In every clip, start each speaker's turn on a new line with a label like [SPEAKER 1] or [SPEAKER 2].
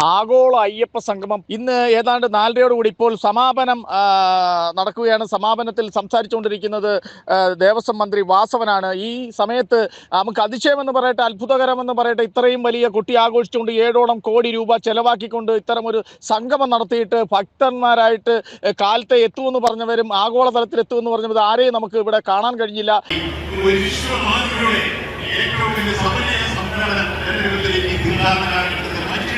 [SPEAKER 1] ആഗോള അയ്യപ്പ സംഗമം. ഇന്ന് ഏതാണ്ട് നാലരയോടുകൂടി ഇപ്പോൾ സമാപനം നടക്കുകയാണ്. സമാപനത്തിൽ സംസാരിച്ചുകൊണ്ടിരിക്കുന്നത് ദേവസ്വം മന്ത്രി വാസവനാണ്. ഈ സമയത്ത് നമുക്ക് അതിശയമെന്ന് പറയട്ടെ അത്ഭുതകരമെന്ന് പറയട്ടെ ഇത്രയും വലിയ കുട്ടി ആഘോഷിച്ചുകൊണ്ട് ഏഴോളം കോടി രൂപ ചെലവാക്കിക്കൊണ്ട് ഇത്തരം ഒരു സംഗമം നടത്തിയിട്ട് ഭക്തന്മാരായിട്ട് കാലത്തെ എത്തുമെന്ന് പറഞ്ഞവരും ആഗോളതലത്തിൽ എത്തുമെന്ന് പറഞ്ഞവർ ആരെയും നമുക്ക് ഇവിടെ കാണാൻ കഴിഞ്ഞില്ല.
[SPEAKER 2] ഏറ്റവും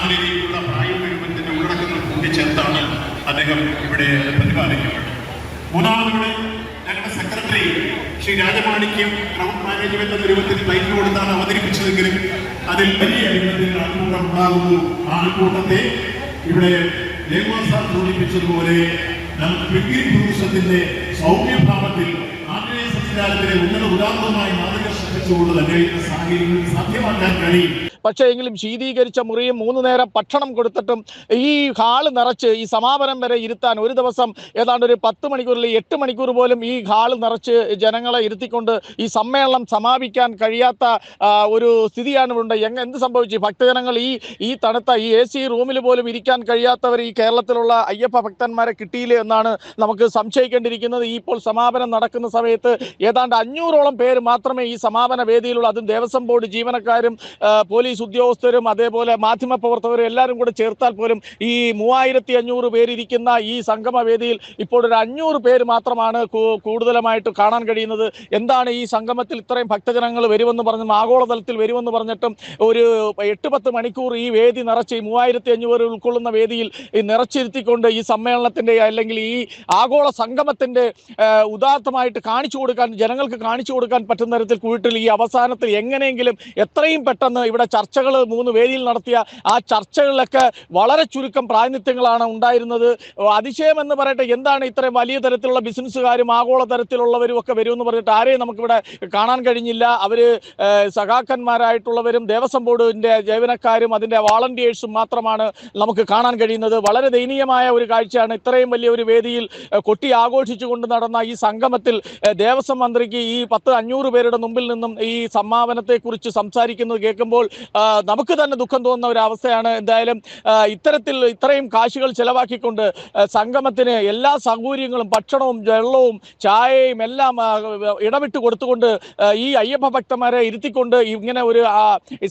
[SPEAKER 2] ആ നിലയിലുള്ള പ്രായോഗിക രൂപത്തിന്റെ ഉള്ളടക്കങ്ങൾ കൂട്ടിച്ചേർത്താണ് അദ്ദേഹം ഇവിടെ പ്രതിപാദിക്കുന്നത് മൂന്നാമതിവിടെ ഞങ്ങളുടെ secretary Shri Rajamanickam crowd management എന്ന രൂപത്തിൽ ബൈക്ക് കൊടുത്താണ് അവതരിപ്പിച്ചതെങ്കിലും അതിൽ വലിയ രൂപത്തിൽ ആൾക്കൂട്ടം ഉണ്ടാകുന്നു. ആൾക്കൂട്ടത്തെ ഇവിടെ ദേവാസാർ സൂചിപ്പിച്ചതുപോലെ നമുക്ക് പിഗ്രി സൗമ്യഭാവത്തിൽ ആഞ്ജനേയ സംസ്കാരത്തിലെ ഉന്നത ഉദാഹരണമായി മാതൃക സൃഷ്ടിച്ചുകൊണ്ട് തന്നെ സാഹചര്യങ്ങൾ സാധ്യമാക്കാൻ കഴിയും.
[SPEAKER 1] പക്ഷേ എങ്കിലും ശീതീകരിച്ച മുറിയും മൂന്ന് നേരം ഭക്ഷണം കൊടുത്തിട്ടും ഈ ഹാൾ നിറച്ച് ഈ സമാപനം വരെ ഇരുത്താൻ ഒരു ദിവസം ഏതാണ്ട് ഒരു പത്ത് മണിക്കൂറിൽ എട്ട് മണിക്കൂർ പോലും ഈ ഹാൾ നിറച്ച് ജനങ്ങളെ ഇരുത്തിക്കൊണ്ട് ഈ സമ്മേളനം സമാപിക്കാൻ കഴിയാത്ത ഒരു സ്ഥിതിയാണ് ഇവിടെ. എങ്ങ എന്ത് സംഭവിച്ചു? ഭക്തജനങ്ങൾ ഈ ഈ തണുത്ത ഈ എ സി റൂമിൽ പോലും ഇരിക്കാൻ കഴിയാത്തവർ ഈ കേരളത്തിലുള്ള അയ്യപ്പ ഭക്തന്മാരെ കിട്ടിയില്ല എന്നാണ് നമുക്ക് സംശയിക്കേണ്ടിയിരിക്കുന്നത്. ഈ ഇപ്പോൾ സമാപനം നടക്കുന്ന സമയത്ത് ഏതാണ്ട് അഞ്ഞൂറോളം പേര് മാത്രമേ ഈ സമാപന വേദിയിലുള്ള അതും ദേവസ്വം ബോർഡ് ജീവനക്കാരും ആ, പോലീസ് ഉദ്യോഗസ്ഥരും അതേപോലെ മാധ്യമ പ്രവർത്തകരും എല്ലാവരും കൂടെ ചേർത്താൽ പോലും ഈ മൂവായിരത്തി അഞ്ഞൂറ് പേരിരിക്കുന്ന ഈ സംഗമവേദിയിൽ ഇപ്പോൾ ഒരു അഞ്ഞൂറ് പേര് മാത്രമാണ് കൂടുതലായിട്ട് കാണാൻ കഴിയുന്നത്. എന്താണ് ഈ സംഗമത്തിൽ ഇത്രയും ഭക്തജനങ്ങൾ വരുമെന്ന് പറഞ്ഞും ആഗോളതലത്തിൽ വരുമെന്ന് പറഞ്ഞിട്ടും ഒരു എട്ട് പത്ത് മണിക്കൂർ ഈ വേദി നിറച്ച് ഈ മൂവായിരത്തി അഞ്ഞൂറ് ഉൾക്കൊള്ളുന്ന വേദിയിൽ നിറച്ചിരുത്തിക്കൊണ്ട് ഈ സമ്മേളനത്തിന്റെ അല്ലെങ്കിൽ ഈ ആഗോള സംഗമത്തിന്റെ ഉദാത്തമായിട്ട് കാണിച്ചു കൊടുക്കാൻ ജനങ്ങൾക്ക് കാണിച്ചു കൊടുക്കാൻ പറ്റുന്ന തരത്തിൽ കൂട്ടിൽ ഈ അവസാനത്തിൽ എങ്ങനെയെങ്കിലും എത്രയും പെട്ടെന്ന് ഇവിടെ ചർച്ചകൾ മൂന്ന് വേദിയിൽ നടത്തിയ ആ ചർച്ചകളിലൊക്കെ വളരെ ചുരുക്കം പ്രാതിനിധ്യങ്ങളാണ് ഉണ്ടായിരുന്നത്. അതിശയം എന്ന് പറയട്ടെ എന്താണ് ഇത്രയും വലിയ തരത്തിലുള്ള ബിസിനസ്സുകാരും ആഗോള തരത്തിലുള്ളവരും ഒക്കെ വരുമെന്ന് പറഞ്ഞിട്ട് ആരെയും നമുക്കിവിടെ കാണാൻ കഴിഞ്ഞില്ല. അവർ സഖാക്കന്മാരായിട്ടുള്ളവരും ദേവസ്വം ബോർഡിന്റെ ജീവനക്കാരും അതിന്റെ വാളണ്ടിയേഴ്സും മാത്രമാണ് നമുക്ക് കാണാൻ കഴിയുന്നത്. വളരെ ദയനീയമായ ഒരു കാഴ്ചയാണ് ഇത്രയും വലിയ ഒരു വേദിയിൽ കൊട്ടി ആഘോഷിച്ചുകൊണ്ട് നടന്ന ഈ സംഗമത്തിൽ ദേവസ്വം മന്ത്രിക്ക് ഈ പത്ത് അഞ്ഞൂറ് പേരുടെ മുമ്പിൽ നിന്നും ഈ സമ്മാനത്തെക്കുറിച്ച് സംസാരിക്കുന്നത് കേൾക്കുമ്പോൾ നമുക്ക് തന്നെ ദുഃഖം തോന്നുന്ന ഒരു അവസ്ഥയാണ്. എന്തായാലും ഇത്തരത്തിൽ ഇത്രയും കാശുകൾ ചെലവാക്കിക്കൊണ്ട് സംഗമത്തിന് എല്ലാ സൗകര്യങ്ങളും ഭക്ഷണവും വെള്ളവും ചായയും എല്ലാം ഇടവിട്ട് കൊടുത്തുകൊണ്ട് ഈ അയ്യപ്പ ഭക്തന്മാരെ ഇരുത്തിക്കൊണ്ട് ഇങ്ങനെ ഒരു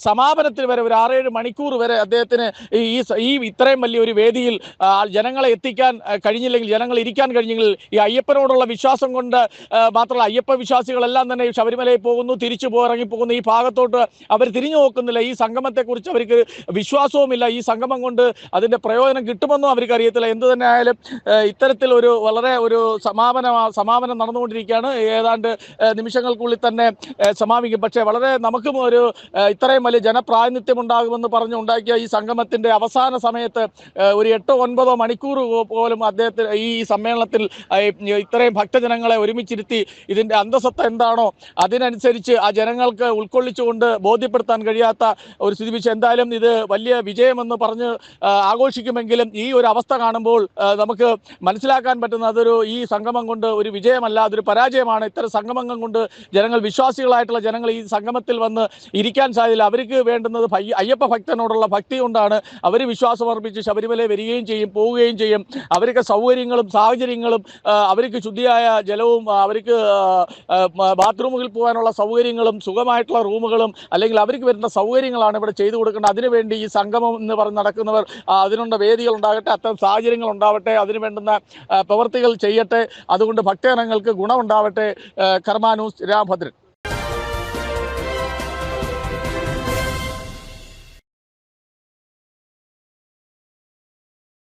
[SPEAKER 1] സമാപനത്തിന് വരെ ഒരു ആറേഴ് മണിക്കൂർ വരെ അദ്ദേഹത്തിന് ഈ ഈ ഇത്രയും വലിയ ഒരു വേദിയിൽ ജനങ്ങളെ എത്തിക്കാൻ കഴിഞ്ഞില്ലെങ്കിൽ ജനങ്ങൾ ഇരിക്കാൻ കഴിഞ്ഞെങ്കിൽ ഈ അയ്യപ്പനോടുള്ള വിശ്വാസം കൊണ്ട് മാത്രമല്ല അയ്യപ്പ വിശ്വാസികളെല്ലാം തന്നെ ശബരിമലയിൽ പോകുന്നു തിരിച്ചു ഇറങ്ങി പോകുന്നു ഈ ഭാഗത്തോട്ട് അവർ തിരിഞ്ഞു നോക്കുന്നില്ല. സംഗമത്തെക്കുറിച്ച് അവർക്ക് വിശ്വാസവുമില്ല. ഈ സംഗമം കൊണ്ട് അതിന്റെ പ്രയോജനം കിട്ടുമെന്നും അവർക്ക് അറിയത്തില്ല. എന്ത് തന്നെ ആയാലും ഇത്തരത്തിൽ ഒരു വളരെ ഒരു സമാപന സമാപനം നടന്നുകൊണ്ടിരിക്കുകയാണ്. ഏതാണ്ട് നിമിഷങ്ങൾക്കുള്ളിൽ തന്നെ സമാപിക്കും. പക്ഷേ വളരെ നമുക്കും ഒരു ഇത്രയും വലിയ ജനപ്രാതിനിധ്യം ഉണ്ടാകുമെന്ന് പറഞ്ഞ് ഉണ്ടാക്കിയ ഈ സംഗമത്തിന്റെ അവസാന സമയത്ത് ഒരു എട്ടോ ഒൻപതോ മണിക്കൂർ പോലും അദ്ദേഹത്തിന് ഈ സമ്മേളനത്തിൽ ഇത്രയും ഭക്തജനങ്ങളെ ഒരുമിച്ചിരുത്തി ഇതിന്റെ അന്തസത്ത എന്താണോ അതിനനുസരിച്ച് ആ ജനങ്ങൾക്ക് ഉൾക്കൊള്ളിച്ചുകൊണ്ട് ബോധ്യപ്പെടുത്താൻ കഴിയാത്ത ഒരു സ്ഥിതി വെച്ച് എന്തായാലും ഇത് വലിയ വിജയമെന്ന് പറഞ്ഞ് ആഘോഷിക്കുമെങ്കിലും ഈ ഒരു അവസ്ഥ കാണുമ്പോൾ നമുക്ക് മനസ്സിലാക്കാൻ പറ്റുന്ന അതൊരു ഈ സംഗമം കൊണ്ട് ഒരു വിജയമല്ല അതൊരു പരാജയമാണ്. ഇത്തരം സംഗമങ്ങൾ കൊണ്ട് ജനങ്ങൾ വിശ്വാസികളായിട്ടുള്ള ജനങ്ങൾ ഈ സംഗമത്തിൽ വന്ന് ഇരിക്കാൻ സാധ്യത അവർക്ക് വേണ്ടുന്നത് അയ്യപ്പ ഭക്തനോടുള്ള ഭക്തി കൊണ്ടാണ് അവർ വിശ്വാസം അർപ്പിച്ച് ശബരിമല വരികയും ചെയ്യും പോവുകയും ചെയ്യും. അവർക്ക് സൗകര്യങ്ങളും സാഹചര്യങ്ങളും അവർക്ക് ശുദ്ധിയായ ജലവും അവർക്ക് ബാത്റൂമുകളിൽ പോകാനുള്ള സൗകര്യങ്ങളും സുഖമായിട്ടുള്ള റൂമുകളും അല്ലെങ്കിൽ അവർക്ക് വരുന്ന സൗകര്യങ്ങളാണ് ഇവിടെ ചെയ്തു കൊടുക്കേണ്ടത്. അതിനുവേണ്ടി ഈ സംഗമം എന്ന് പറഞ്ഞ് നടക്കുന്നവർ അതിനുള്ള വേദികൾ ഉണ്ടാകട്ടെ അത്തരം സാഹചര്യങ്ങൾ ഉണ്ടാവട്ടെ അതിന് വേണ്ടുന്ന പ്രവൃത്തികൾ ചെയ്യട്ടെ. അതുകൊണ്ട് ഭക്തജനങ്ങൾക്ക് ഗുണമുണ്ടാവട്ടെ കർമാനൂസ് രാമഭദ്രൻ.